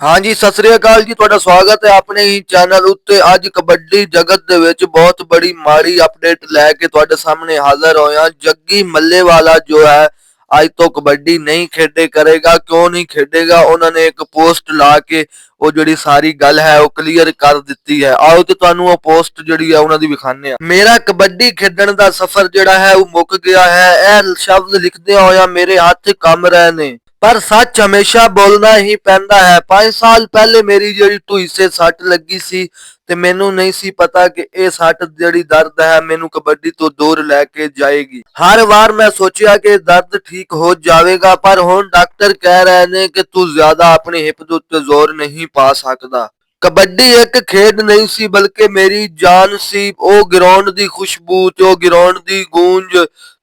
ਹਾਂਜੀ, ਸਤਿ ਸ੍ਰੀ ਅਕਾਲ ਜੀ, ਤੁਹਾਡਾ ਸਵਾਗਤ ਹੈ ਆਪਣੇ ਹੀ ਚੈਨਲ ਉੱਤੇ। ਅੱਜ ਕਬੱਡੀ ਜਗਤ ਦੇ ਵਿੱਚ ਬਹੁਤ ਬੜੀ ਮਾੜੀ ਅਪਡੇਟ ਲੈ ਕੇ ਤੁਹਾਡੇ ਸਾਹਮਣੇ ਹਾਜ਼ਰ ਹੋਇਆ ਜੱਗੀ ਮੱਲੇਵਾਲਾ ਜੋ ਹੈ, ਅੱਜ ਤੋਂ ਕਬੱਡੀ ਨਹੀਂ ਖੇਡੇ ਕਰੇਗਾ, ਕਿਉਂ ਨਹੀਂ ਖੇਡੇਗਾ? ਉਹਨਾਂ ਨੇ ਇੱਕ ਪੋਸਟ ਲਾ ਕੇ ਉਹ ਜਿਹੜੀ ਸਾਰੀ ਗੱਲ ਹੈ, ਉਹ ਕਲੀਅਰ ਕਰ ਦਿੱਤੀ ਹੈ। ਆਓ ਤੇ ਤੁਹਾਨੂੰ ਉਹ ਪੋਸਟ ਜਿਹੜੀ ਹੈ, ਉਹਨਾਂ ਦੀ ਵਿਖਾਣੇ ਆ ਮੇਰਾ ਕਬੱਡੀ ਖੇਡਣ ਦਾ ਸਫ਼ਰ ਜਿਹੜਾ ਹੈ, ਉਹ ਮੁੱਕ ਗਿਆ ਹੈ। ਇਹ ਸ਼ਬਦ ਲਿਖਦਿਆਂ ਹੋਇਆ ਮੇਰੇ ਹੱਥ ਕੰਮ ਰਹੇ ਨੇ। ਪਰ ਸੱਚ ਹਮੇਸ਼ਾ ਬੋਲਣਾ ਹੀ ਪੈਂਦਾ ਹੈ। 5 ਸਾਲ ਪਹਿਲੇ ਮੇਰੀ ਜਿਹੜੀ ਢੂਈ ਸੇ ਸੱਟ ਲੱਗੀ ਸੀ ਤੇ ਮੈਨੂੰ ਨਹੀਂ ਸੀ ਪਤਾ ਕਿ ਇਹ ਸੱਟ ਜਿਹੜੀ ਦਰਦ ਹੈ ਮੈਨੂੰ ਕਬੱਡੀ ਤੋਂ ਦੂਰ ਲੈ ਕੇ ਜਾਏਗੀ। ਹਰ ਵਾਰ ਮੈਂ ਸੋਚਿਆ ਕਿ ਦਰਦ ਠੀਕ ਹੋ ਜਾਵੇਗਾ, ਪਰ ਹੁਣ ਡਾਕਟਰ ਕਹਿ ਰਹੇ ਨੇ ਕਿ ਤੂੰ ਜ਼ਿਆਦਾ ਆਪਣੀ ਹਿੱਪ ਦੇ ਉੱਤੇ ਜ਼ੋਰ ਨਹੀਂ ਪਾ ਸਕਦਾ। ਕਬੱਡੀ ਇੱਕ ਖੇਡ ਨਹੀਂ ਸੀ, ਬਲਕਿ ਮੇਰੀ ਜਾਨ ਸੀ। ਉਹ ਗਰਾਊਂਡ ਦੀ ਖੁਸ਼ਬੂ ਤੇ ਉਹ ਗਰਾਊਂਡ ਦੀ ਗੂੰਜ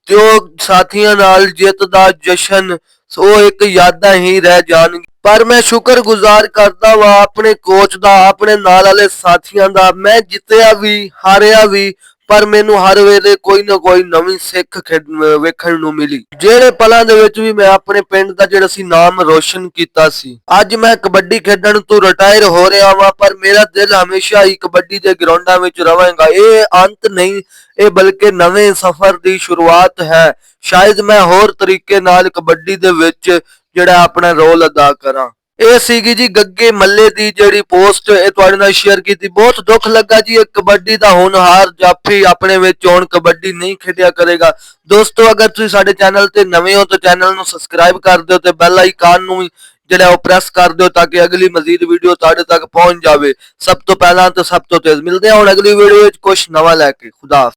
ਤੇ ਉਹ ਸਾਥੀਆਂ ਨਾਲ ਜਿੱਤ ਦਾ ਜਸ਼ਨ ਸੋ ਇੱਕ ਯਾਦਾਂ ਹੀ ਰਹਿ ਜਾਣਗੀਆਂ। ਪਰ ਮੈਂ ਸ਼ੁਕਰਗੁਜ਼ਾਰ ਕਰਦਾ ਵਾਂ ਆਪਣੇ ਕੋਚ ਦਾ, ਆਪਣੇ ਨਾਲ ਵਾਲੇ ਸਾਥੀਆਂ ਦਾ। ਮੈਂ ਜਿੱਤਿਆ ਵੀ, ਹਾਰਿਆ ਵੀ ਪਰ ਮੈਨੂੰ ਹਰ ਵੇਲੇ ਕੋਈ ਨਾ ਕੋਈ ਨਵੀਂ ਸਿੱਖ ਵੇਖਣ ਨੂੰ ਮਿਲੀ। ਜਿਹੜੇ ਪਲਾਂ ਦੇ ਵਿੱਚ ਵੀ ਮੈਂ ਆਪਣੇ ਪਿੰਡ ਦਾ ਜਿਹੜਾ ਸੀ ਨਾਮ ਰੋਸ਼ਨ ਕੀਤਾ ਸੀ। ਅੱਜ ਮੈਂ ਕਬੱਡੀ ਖੇਡਣ ਤੋਂ ਰਿਟਾਇਰ ਹੋ ਰਿਹਾ ਵਾਂ, ਪਰ ਮੇਰਾ ਦਿਲ ਹਮੇਸ਼ਾ ਹੀ ਕਬੱਡੀ ਦੇ ਗਰਾਊਂਡਾਂ ਵਿੱਚ ਰਵੇਗਾ। ਇਹ ਅੰਤ ਨਹੀਂ, ਇਹ ਬਲਕਿ ਨਵੇਂ ਸਫ਼ਰ ਦੀ ਸ਼ੁਰੂਆਤ ਹੈ। ਸ਼ਾਇਦ ਮੈਂ ਹੋਰ ਤਰੀਕੇ ਨਾਲ ਕਬੱਡੀ ਦੇ ਵਿੱਚ ਜਿਹੜਾ ਆਪਣਾ ਰੋਲ ਅਦਾ ਕਰਾਂ। ਇਹ ਸੀਗੀ ਜੀ ਗੱਗੇ ਮੱਲੇ ਦੀ ਜਿਹੜੀ ਪੋਸਟ, ਇਹ ਤੁਹਾਡੇ ਨਾਲ ਸ਼ੇਅਰ ਕੀਤੀ। ਬਹੁਤ ਦੁੱਖ ਲੱਗਾ ਜੀ, ਇਹ ਕਬੱਡੀ ਦਾ ਹੋਣਹਾਰ ਜਾਫੀ ਆਪਣੇ ਵਿੱਚ ਹੁਣ ਕਬੱਡੀ ਨਹੀਂ ਖੇਡਿਆ ਕਰੇਗਾ। ਦੋਸਤੋ, ਅਗਰ ਤੁਸੀਂ ਸਾਡੇ ਚੈਨਲ ਤੇ ਨਵੇਂ ਹੋ ਤਾਂ ਚੈਨਲ ਨੂੰ ਸਬਸਕ੍ਰਾਈਬ ਕਰ ਦਿਓ ਤੇ ਬੈਲ ਆਈਕਨ ਨੂੰ ਜਿਹੜਾ ਉਹ ਪ੍ਰੈਸ ਕਰ ਦਿਓ ਤਾਂ ਕਿ ਅਗਲੀ ਮਜ਼ੀਦ ਵੀਡੀਓ ਤੁਹਾਡੇ ਤੱਕ ਪਹੁੰਚ ਜਾਵੇ। ਸਭ ਤੋਂ ਪਹਿਲਾਂ ਤਾਂ ਸਭ ਤੋਂ ਤੇਜ਼ ਮਿਲਦੇ ਹਾਂ ਹੁਣ ਅਗਲੀ ਵੀਡੀਓ ਵਿੱਚ ਕੁਝ ਨਵਾਂ ਲੈ ਕੇ। ਖੁਦਾ